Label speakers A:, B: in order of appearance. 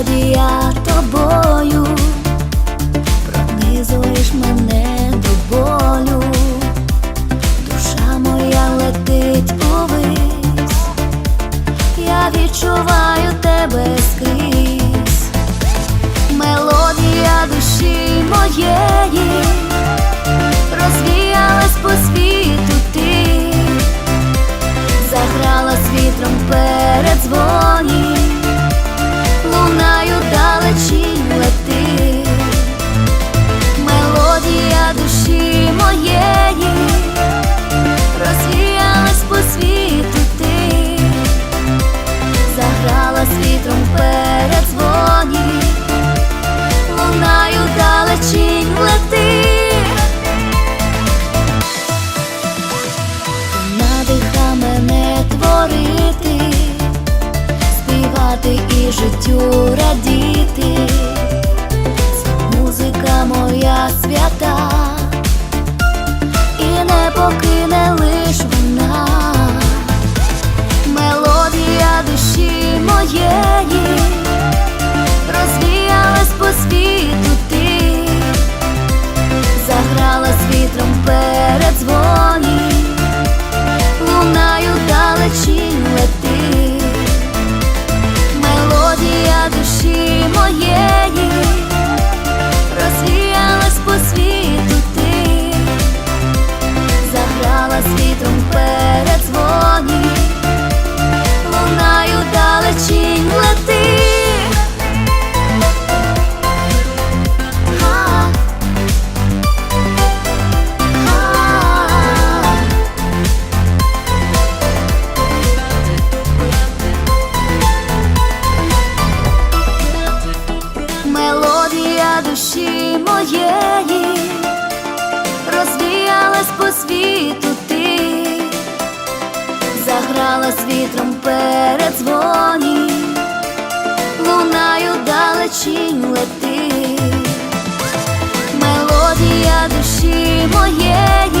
A: мелодія тобою, пронизуєш мене до болю, душа моя летить увись, я відчуваю тебе скрізь, мелодія душі моєї, розвіялась по світі. співати і життю радіти. yeah. грала з вітром передзвоні, лунаю далечінь лети, мелодія душі моєї.